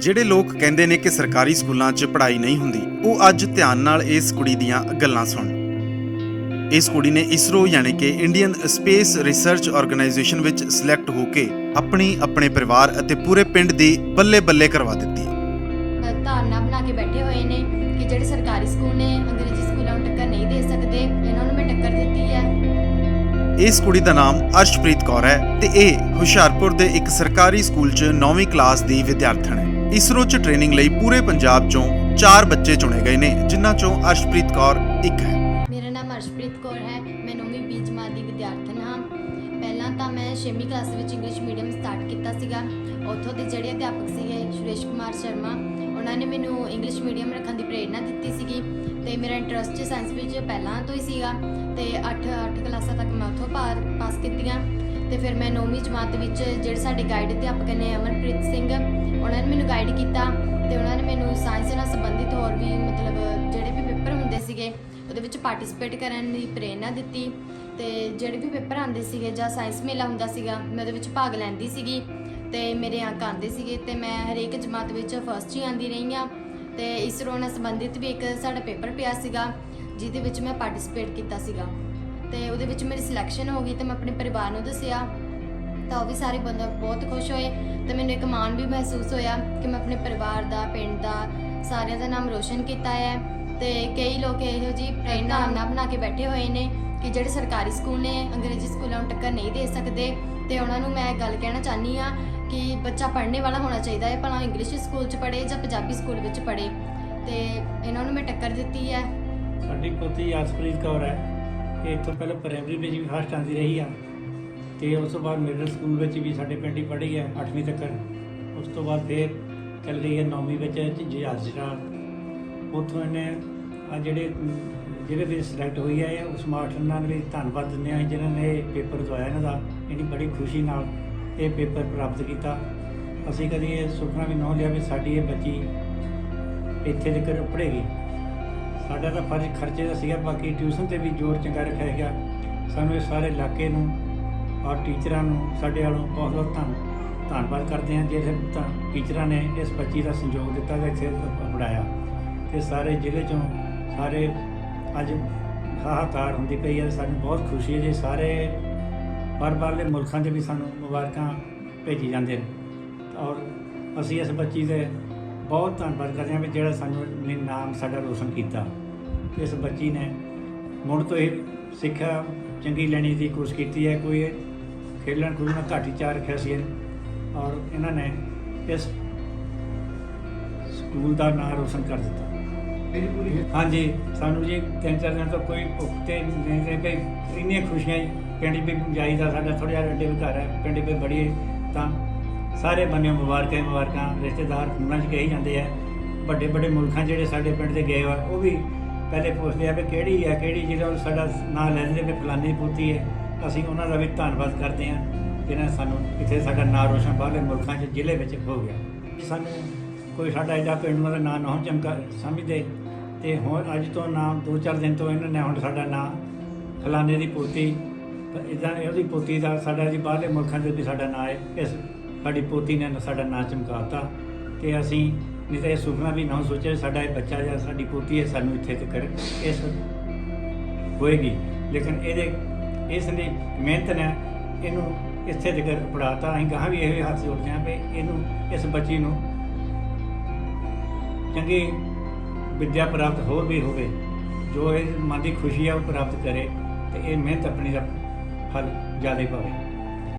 ਜਿਹੜੇ ਲੋਕ ਕਹਿੰਦੇ ਨੇ ਕਿ ਸਰਕਾਰੀ ਸਕੂਲਾਂ 'ਚ ਪੜ੍ਹਾਈ ਨਹੀਂ ਹੁੰਦੀ ਉਹ ਅੱਜ ਧਿਆਨ ਨਾਲ ਇਸ ਕੁੜੀ ਦੀਆਂ ਗੱਲਾਂ ਸੁਣ ਇਸ ਕੁੜੀ ਨੇ ਇਸਰੋ ਯਾਨੀ ਕਿ ਇੰਡੀਅਨ ਸਪੇਸ ਰਿਸਰਚ ਆਰਗੇਨਾਈਜੇਸ਼ਨ ਵਿੱਚ ਸਿਲੈਕਟ ਹੋ ਕੇ ਆਪਣੀ ਆਪਣੇ ਪਰਿਵਾਰ ਅਤੇ ਪੂਰੇ ਪਿੰਡ ਦੀ ਬੱਲੇ-ਬੱਲੇ ਕਰਵਾ ਦਿੱਤੀ। ਧਾਰਨਾ ਬਣਾ ਕੇ ਬੈਠੇ ਹੋਏ ਨੇ ਕਿ ਜਿਹੜੇ ਸਰਕਾਰੀ ਸਕੂਲ ਨੇ ਅੰਗਰੇਜ਼ੀ ਸਕੂਲਾਂ ਨੂੰ ਟੱਕਰ ਨਹੀਂ ਦੇ ਸਕਦੇ ਇਹਨਾਂ ਨੂੰ ਮੈਂ ਟੱਕਰ ਦਿੱਤੀ ਹੈ। ਇਸ ਕੁੜੀ ਦਾ ਨਾਮ ਅਰਸ਼ਪ੍ਰੀਤ ਕੌਰ ਹੈ ਤੇ ਇਹ ਹੁਸ਼ਿਆਰਪੁਰ ਦੇ ਇੱਕ ਸਰਕਾਰੀ ਸਕੂਲ 'ਚ 9ਵੀਂ ਕਲਾਸ ਦੀ ਵਿਦਿਆਰਥਣ ਹੈ। ਇਸਰੋ 'ਚ ਟ੍ਰੇਨਿੰਗ ਲਈ ਪੂਰੇ ਪੰਜਾਬ 'ਚੋਂ 4 ਬੱਚੇ ਚੁਣੇ ਗਏ ਨੇ, ਜਿਨ੍ਹਾਂ 'ਚੋਂ ਅਰਸ਼ਪ੍ਰੀਤ ਕੌਰ ਇੱਕ ਹੈ। ਮੇਰਾ ਨਾਮ ਅਰਸ਼ਪ੍ਰੀਤ ਕੌਰ ਹੈ, ਮੈਂ ਨੌਵੀਂ ਬੀ ਜਮਾਤ ਦੀ ਵਿਦਿਆਰਥਣ ਹਾਂ। ਪਹਿਲਾਂ ਤਾਂ ਮੈਂ 6ਵੀਂ ਕਲਾਸ ਵਿੱਚ ਇੰਗਲਿਸ਼ ਮੀਡੀਅਮ ਸਟਾਰਟ ਕੀਤਾ ਸੀਗਾ। ਉੱਥੋਂ ਦੇ ਜਿਹੜੇ ਅਧਿਆਪਕ ਸੀਗੇ, ਸੁਰੇਸ਼ ਕੁਮਾਰ ਸ਼ਰਮਾ, ਉਹਨਾਂ ਨੇ ਮੈਨੂੰ ਇੰਗਲਿਸ਼ ਮੀਡੀਅਮ ਰੱਖਣ ਦੀ ਪ੍ਰੇਰਣਾ ਦਿੱਤੀ ਸੀਗੀ। ਤੇ ਮੇਰਾ ਇੰਟਰਸਟ ਸਾਇੰਸ ਵਿੱਚ ਪਹਿਲਾਂ ਤੋਂ ਹੀ ਸੀਗਾ। ਤੇ 8 8 ਕਲਾਸਾਂ ਤੱਕ ਮੈਂ ਉੱਥੋਂ ਪਾਰ ਪਾਸ ਕੀਤੀਆਂ। ਤੇ ਫਿਰ ਮੈਂ 9ਵੀਂ ਜਮਾਤ ਵਿੱਚ ਜਿਹੜੇ ਸਾਡੇ ਗਾਈਡ ਅਧਿਆਪਕ ਨੇ ਅਮਨਪ੍ਰੀਤ ਸਿੰਘ, ਉਹਨਾਂ ਨੇ ਮੈਨੂੰ ਗਾਈਡ ਕੀਤਾ ਤੇ ਉਹਨਾਂ ਨੇ ਮੈਨੂੰ ਸਾਇੰਸ ਨਾਲ ਸੰਬੰਧਿਤ ਹੋਰ ਵੀ ਮਤਲਬ ਜਿਹੜੇ ਵੀ ਪੇਪਰ ਹੁੰਦੇ ਸੀਗੇ, ਉਹਦੇ ਵਿੱਚ ਪਾਰਟਿਸਿਪੇਟ ਕਰਨ ਦੀ ਪ੍ਰੇਰਣਾ ਦਿੱਤੀ ਤੇ ਜਿਹੜੇ ਵੀ ਪੇਪਰ ਆਉਂਦੇ ਸੀਗੇ ਜਾਂ ਸਾਇੰਸ ਮੇਲਾ ਹੁੰਦਾ ਸੀਗਾ, ਮੈਂ ਉਹਦੇ ਵਿੱਚ ਭਾਗ ਲੈਂਦੀ ਸੀਗੀ ਤੇ ਮੇਰੇ ਅੰਕ ਆਉਂਦੇ ਸੀਗੇ ਤੇ ਮੈਂ ਹਰੇਕ ਜਮਾਤ ਵਿੱਚ ਫਸਟ ਹੀ ਆਂਦੀ ਰਹੀ ਹਾਂ ਤੇ ਇਸਰੋ ਨਾਲ ਸੰਬੰਧਿਤ ਵੀ ਇੱਕ ਸਾਡਾ ਪੇਪਰ ਪਿਆ ਸੀਗਾ, ਜਿਹਦੇ ਵਿੱਚ ਮੈਂ ਪਾਰਟਿਸਿਪੇਟ ਕੀਤਾ ਸੀਗਾ। ਤੇ ਉਹਦੇ ਵਿੱਚ ਮੇਰੀ ਸਿਲੈਕਸ਼ਨ ਹੋ ਗਈ ਤੇ ਮੈਂ ਆਪਣੇ ਪਰਿਵਾਰ ਨੂੰ ਦੱਸਿਆ। ਤਾਂ ਉਹ ਵੀ ਸਾਰੇ ਬੰਦੇ ਬਹੁਤ ਖੁਸ਼ ਹੋਏ ਤੇ ਮੈਨੂੰ ਇੱਕ ਮਾਣ ਵੀ ਮਹਿਸੂਸ ਹੋਇਆ ਕਿ ਮੈਂ ਆਪਣੇ ਪਰਿਵਾਰ ਦਾ ਪਿੰਡ ਦਾ ਸਾਰਿਆਂ ਦਾ ਨਾਮ ਰੋਸ਼ਨ ਕੀਤਾ ਹੈ ਤੇ ਕਈ ਲੋਕ ਇਹੋ ਜੀ ਪ੍ਰੇਰਣਾ ਬਣਾ ਕੇ ਬੈਠੇ ਹੋਏ ਨੇ ਕਿ ਜਿਹੜੇ ਸਰਕਾਰੀ ਸਕੂਲ ਨੇ ਅੰਗਰੇਜ਼ੀ ਸਕੂਲਾਂ ਨੂੰ ਟੱਕਰ ਨਹੀਂ ਦੇ ਸਕਦੇ ਤੇ ਉਹਨਾਂ ਨੂੰ ਮੈਂ ਗੱਲ ਕਹਿਣਾ ਚਾਹਨੀ ਆ ਕਿ ਬੱਚਾ ਪੜ੍ਹਨੇ ਵਾਲਾ ਹੋਣਾ ਚਾਹੀਦਾ ਹੈ ਭਲਾ ਇੰਗਲਿਸ਼ ਸਕੂਲ 'ਚ ਪੜ੍ਹੇ ਜਾਂ ਪੰਜਾਬੀ ਸਕੂਲ ਵਿੱਚ ਪੜ੍ਹੇ ਤੇ ਇਹਨਾਂ ਨੂੰ ਮੈਂ ਟੱਕਰ ਦਿੱਤੀ ਹੈ। ਸਾਡੀ ਪੋਤੀ ਜਸਪ੍ਰੀਤ ਕੌਰ ਹੈ। ਇਹ ਤੋਂ ਪਹਿਲਾਂ ਪ੍ਰਾਇਮਰੀ ਵਿੱਚ ਵੀ ਫਸਟ ਆਉਂਦੀ ਰਹੀ ਆ। ਤੇ ਉਸ ਤੋਂ ਬਾਅਦ ਮਿਡਲ ਸਕੂਲ ਵਿੱਚ ਵੀ ਸਾਡੇ ਪਿੰਡ ਹੀ ਪੜ੍ਹੀ ਹੈ 8ਵੀਂ ਤੱਕ। ਉਸ ਤੋਂ ਬਾਅਦ ਫਿਰ ਚੱਲ ਰਹੀ ਹੈ 9ਵੀਂ ਵਿੱਚ ਜਹਾਜ਼ਰਾ ਉੱਥੋਂ ਇਹਨੇ ਆ ਜਿਹੜੇ ਅਮ, ਜਿਹੜੇ ਵੀ ਸਿਲੈਕਟ ਹੋਈ ਹੈ ਇਹ ਉਸ ਮਾਸਟਰ ਵੀ ਧੰਨਵਾਦ ਦਿੰਦੇ ਹਾਂ ਜਿਨ੍ਹਾਂ ਨੇ ਇਹ ਪੇਪਰ ਦਵਾਇਆ ਇਹਨਾਂ ਦਾ। ਇਹਦੀ ਬੜੀ ਖੁਸ਼ੀ ਨਾਲ ਇਹ ਪੇਪਰ ਪ੍ਰਾਪਤ ਕੀਤਾ। ਅਸੀਂ ਕਦੀ ਇਹ ਸੁਪਨਾ ਵੀ ਨਾ ਲਿਆ ਵੀ ਸਾਡੀ ਇਹ ਬੱਚੀ ਇੱਥੇ ਤੱਕ ਪੜ੍ਹੇਗੀ। ਸਾਡਾ ਤਾਂ ਫਰਜ਼ ਖਰਚੇ ਦਾ ਸੀਗਾ, ਬਾਕੀ ਟਿਊਸ਼ਨ ਤੇ ਵੀ ਜ਼ੋਰ ਚੰਗਾ ਰੱਖਿਆ ਗਿਆ। ਸਾਨੂੰ ਇਹ ਸਾਰੇ ਇਲਾਕੇ ਨੂੰ ਔਰ ਟੀਚਰਾਂ ਨੂੰ, ਸਾਡੇ ਵੱਲੋਂ ਬਹੁਤ ਬਹੁਤ ਧੰਨ, ਧੰਨਵਾਦ ਕਰਦੇ ਹਾਂ ਜਿਹੜੇ ਤਾਂ ਟੀਚਰਾਂ ਨੇ ਇਸ ਬੱਚੀ ਦਾ ਸੰਯੋਗ ਦਿੱਤਾ ਤੇ ਇੱਥੇ ਪੜਾਇਆ ਤੇ ਸਾਰੇ ਜ਼ਿਲ੍ਹੇ ਚੋਂ ਸਾਰੇ ਅੱਜ ਹਾਹਾਕਾਰ ਹੁੰਦੀ ਪਈ ਹੈ ਸਾਨੂੰ ਬਹੁਤ ਖੁਸ਼ੀ ਹੈ ਜੀ। ਸਾਰੇ ਬਾਹਰ ਬਾਹਰਲੇ ਮੁਲਕਾਂ 'ਚ ਵੀ ਸਾਨੂੰ ਮੁਬਾਰਕਾਂ ਭੇਜੀ ਜਾਂਦੇ ਨੇ। ਔਰ ਅਸੀਂ ਇਸ ਬੱਚੀ ਦੇ ਬਹੁਤ ਧੰਨਵਾਦ ਕਰਦੇ ਹਾਂ ਵੀ ਜਿਹੜਾ ਸਾਨੂੰ ਨੇ ਨਾਮ ਸਾਡਾ ਰੋਸ਼ਨ ਕੀਤਾ ਇਸ ਬੱਚੀ ਨੇ ਮੁੜ ਤੋਂ ਇਹ ਸਿੱਖਿਆ ਚੰਗੀ ਲੈਣੀ ਦੀ ਕੋਸ਼ਿਸ਼ ਕੀਤੀ ਹੈ ਕੋਈ ਖੇਲਣ ਖੁੱਲਣ ਘੱਟ ਚਾਹ ਰੱਖਿਆ ਸੀ। ਔਰ ਇਹਨਾਂ ਨੇ ਇਸ ਸਕੂਲ ਦਾ ਨਾਮ ਰੋਸ਼ਨ ਕਰ ਦਿੱਤਾ ਹਾਂਜੀ ਸਾਨੂੰ ਜੀ ਤਿੰਨ ਚਾਰ ਦਿਨ ਤੋਂ ਕੋਈ ਭੁੱਖ ਤੇ ਨਹੀਂ ਤੇ ਕੋਈ ਇੰਨੀਆਂ ਖੁਸ਼ੀਆਂ। ਪਿੰਡ ਵੀ ਜਾਈਦਾ ਸਾਡਾ ਥੋੜ੍ਹਾ ਜਿਹਾ ਵੀ ਘਰ ਹੈ ਪਿੰਡ ਵੀ ਬੜੀ ਤਾਂ ਸਾਰੇ ਬੰਨੇ ਮੁਬਾਰਕਾਂ ਹੀ ਮੁਬਾਰਕਾਂ, ਰਿਸ਼ਤੇਦਾਰ ਫੋਨਾਂ 'ਚ ਕਹੀ ਜਾਂਦੇ ਆ। ਵੱਡੇ ਵੱਡੇ ਮੁਲਕਾਂ ਜਿਹੜੇ ਸਾਡੇ ਪਿੰਡ ਦੇ ਗਏ ਹੋਏ ਉਹ ਵੀ ਪਹਿਲੇ ਪੁੱਛਦੇ ਆ ਵੀ ਕਿਹੜੀ ਹੈ ਕਿਹੜੀ ਜਿਹੜਾ ਸਾਡਾ ਨਾਂ ਲੈਂਦੇ ਦਿੰਦੇ ਵੀ ਫਲਾਨੀ ਪੋਤੀ ਹੈ। ਅਸੀਂ ਉਹਨਾਂ ਦਾ ਵੀ ਧੰਨਵਾਦ ਕਰਦੇ ਹਾਂ ਜਿਹਨਾਂ ਸਾਨੂੰ ਇੱਥੇ ਸਾਡਾ ਨਾਂ ਰੋਸ਼ਨ ਬਾਹਰਲੇ ਮੁਲਕਾਂ 'ਚ, ਜ਼ਿਲ੍ਹੇ ਵਿੱਚ ਹੋ ਗਿਆ। ਸਾਨੂੰ ਕੋਈ ਸਾਡਾ ਐਡਾ ਪਿੰਡ ਦਾ ਨਾਂ ਨਾ ਚਮਕਾ ਸਮਝਦੇ, ਤੇ ਹੁਣ ਅੱਜ ਤੋਂ ਨਾਮ ਦੋ ਚਾਰ ਦਿਨ ਤੋਂ ਇਹਨਾਂ ਨੇ ਹੁਣ ਸਾਡਾ ਨਾਂ ਫਲਾਨੇ ਦੀ ਪੋਤੀ ਇਦਾਂ ਉਹਦੀ ਪੋਤੀ ਦਾ ਸਾਡਾ ਜੀ ਬਾਹਰਲੇ ਮੁਲਕਾਂ 'ਚ ਵੀ ਸਾਡਾ ਨਾਂ ਹੈ। ਇਸ ਸਾਡੀ ਪੋਤੀ ਨੇ ਸਾਡਾ ਨਾਂ ਚਮਕਾਤਾ ਤੇ ਅਸੀਂ ਨਹੀਂ ਤਾਂ ਇਹ ਸੁਪਨਾ ਵੀ ਨਾ ਸੋਚਿਆ ਸਾਡਾ ਇਹ ਬੱਚਾ ਜਾਂ ਸਾਡੀ ਪੋਤੀ ਹੈ ਸਾਨੂੰ ਇੱਥੇ ਤੱਕ ਇਸ ਹੋਏਗੀ। ਲੇਕਿਨ ਇਹਦੇ ਇਸ ਨੇ ਮਿਹਨਤ ਨੇ ਇਹਨੂੰ ਇੱਥੇ ਤੱਕ ਪੜਾਤਾ ਅਸੀਂ ਗਾਹਾਂ ਵੀ ਇਹ ਹੱਥ ਜੋੜਦੇ ਹਾਂ ਵੀ ਇਹਨੂੰ, ਇਸ ਬੱਚੀ ਨੂੰ ਚੰਗੀ ਵਿਦਿਆ ਪ੍ਰਾਪਤ ਹੋਰ ਵੀ ਹੋਵੇ, ਜੋ ਇਹ ਮਨ ਦੀ ਖੁਸ਼ੀ ਆ ਉਹ ਪ੍ਰਾਪਤ ਕਰੇ ਤੇ ਇਹ ਮਿਹਨਤ ਆਪਣੀ ਦਾ ਫਲ ਜ਼ਿਆਦਾ ਪਵੇ।